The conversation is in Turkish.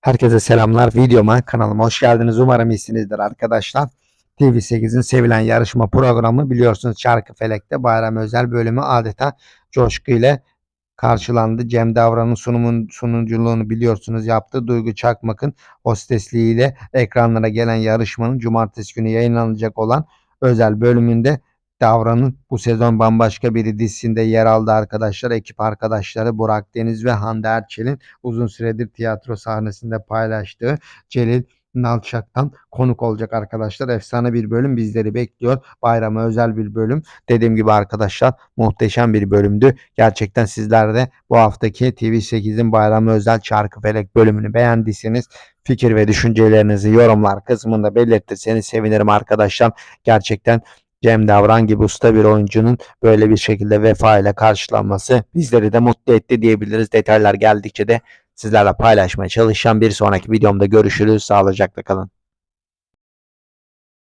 Herkese selamlar. Videoma, kanalıma hoş geldiniz. Umarım iyisinizdir arkadaşlar. TV8'in sevilen yarışma programı biliyorsunuz Çarkıfelek'te bayram özel bölümü adeta coşku ile karşılandı. Cem Davran'ın sunumun sunuculuğunu biliyorsunuz yaptı. Duygu Çakmak'ın hostesliğiyle ekranlara gelen yarışmanın cumartesi günü yayınlanacak olan özel bölümünde Davran'ın bu sezon bambaşka bir dizisinde yer aldı arkadaşlar. Ekip arkadaşları Burak Deniz ve Hande Erçel'in uzun süredir tiyatro sahnesinde paylaştığı Celil Nalçak'tan konuk olacak arkadaşlar. Efsane bir bölüm bizleri bekliyor. Bayrama özel bir bölüm. Dediğim gibi arkadaşlar muhteşem bir bölümdü. Gerçekten sizler de bu haftaki TV8'in bayrama özel Çarkıfelek bölümünü beğendiyseniz fikir ve düşüncelerinizi yorumlar kısmında belirtirseniz sevinirim arkadaşlar. Gerçekten Cem Davran gibi usta bir oyuncunun böyle bir şekilde vefa ile karşılanması bizleri de mutlu etti diyebiliriz. Detaylar geldikçe de sizlerle paylaşmaya çalışacağım. Bir sonraki videomda görüşürüz. Sağlıcakla kalın.